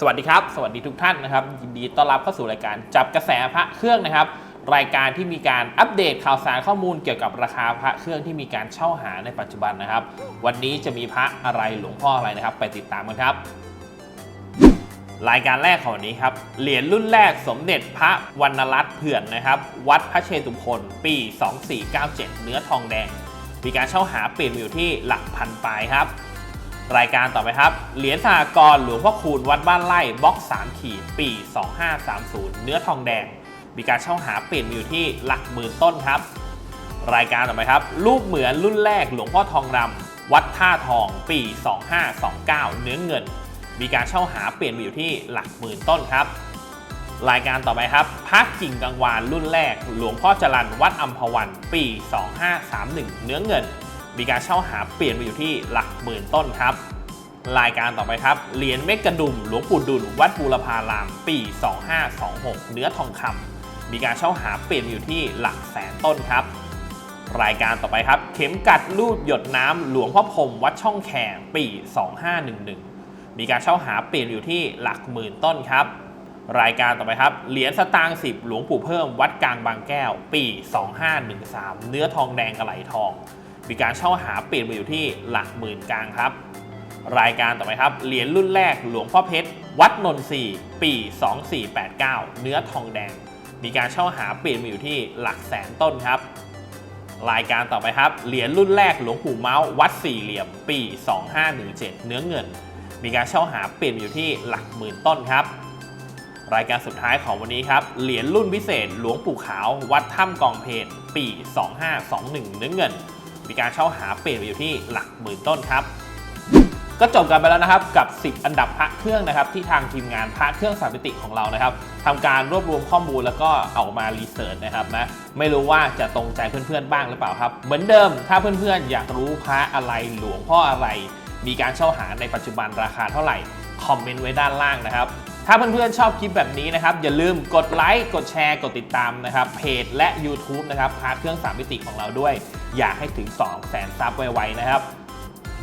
สวัสดีครับ สวัสดีทุกท่านนะครับ ยินดีต้อนรับเข้าสู่รายการจับกระแสพระเครื่องนะครับ รายการที่มีการอัปเดตข่าวสารข้อมูลเกี่ยวกับราคาพระเครื่องที่มีการเช่าหาในปัจจุบันนะครับ วันนี้จะมีพระอะไรหลวงพ่ออะไรนะครับ ไปติดตามกันครับ รายการแรกของวันนี้ครับเหรียญรุ่นแรกสมเด็จพระวรรณรัตน์เผื่อนนะครับ วัดพระเชตุพนปี 2497 เนื้อทองแดง มีการเช่าหาเปลี่ยนอยู่ที่หลักพันปลายครับ รายการต่อไปครับ เหรียญสหกรณ์หลวงพ่อคูณวัดบ้านไร่บล็อก 3 ขีด ปี 2530 เนื้อทองแดง มีการเช่าหาเปลี่ยนมาอยู่ที่หลักหมื่นต้นครับ รายการต่อไปครับ รูปเหมือนรุ่นแรกหลวงพ่อทองรำวัดท่าทอง ปี 2529 เนื้อเงิน มีการเช่าหาเปลี่ยนมาอยู่ที่หลักหมื่นต้นครับ รายการต่อไปครับพระกิ่งกังวานรุ่นแรก หลวงพ่อจรันวัดอัมพวัน ปี 2531 เนื้อเงิน มีการเช่าหาเปลี่ยนมาอยู่ที่หลักหมื่นต้นครับ รายการต่อไปครับ เหรียญเมกกระดุมหลวงปู่ดุลวัดบูรพาราม ปี 2526 เนื้อทองคำมีการเช่าหาเปลี่ยนอยู่ที่หลักแสนต้นครับ รายการต่อไปครับ เข็มกัดรูดหยดน้ำหลวงพ่อพรมวัดช่องแขงปี 2511 มีการเช่าหาเปลี่ยนอยู่ที่หลักหมื่นต้นครับรายการต่อไปครับ เหรียญสตางค์10 หลวงปู่เพิ่มวัดกลางบางแก้ว ปี 2513 เนื้อทองแดงกระไหลทอง มีการเช่าหาเปลี่ยนมาอยู่ที่หลักหมื่นกลางครับ รายการต่อไปครับ เหรียญรุ่นแรกหลวงพ่อเพชร วัดนนทรีปี 2489 เนื้อทองแดง มีการเช่าหาเปลี่ยนมาอยู่ที่หลักแสนต้นครับ รายการต่อไปครับ เหรียญรุ่นแรกหลวงปู่เมาส์วัดสี่เหลี่ยม ปี 2517 เนื้อเงิน มีการเช่าหาเปลี่ยนมาอยู่ที่หลักหมื่นต้นครับรายการสุดท้ายของวันนี้ครับ เหรียญรุ่นพิเศษ หลวงปู่ขาว วัดถ้ำกองเพนปี 2521 เนื้อเงิน มีการเช่าหาเปลี่ยนมาอยู่ที่หลักหมื่นต้นครับ ก็จบกันไปแล้วนะครับกับ 10 อันดับพระเครื่องนะครับ ที่ทางทีมงานพระเครื่องสามมิติของเรานะครับทำการรวบรวมข้อมูลแล้วก็เอามารีเสิร์ชนะครับนะไม่รู้ว่าจะตรงใจเพื่อนๆบ้างหรือเปล่าครับ เหมือนเดิมถ้าเพื่อนๆ อยากรู้พระอะไรหลวงพ่ออะไร มีการเช่าหาในปัจจุบันราคาเท่าไหร่คอมเมนต์ไว้ด้านล่างนะครับ ถ้าเพื่อนๆชอบคลิปแบบนี้นะครับ อย่าลืมกดไลค์ กดแชร์ กดติดตามนะครับ เพจและ YouTube นะครับ พาเครื่องสามมิติของเราด้วย อยากให้ถึง 2 0 0แสนซับไวๆนะครับ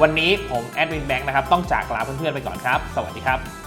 วันนี้ผมแอดมินแบงค์นะครับ ต้องจากลาเพื่อนๆไปก่อนครับ สวัสดีครับ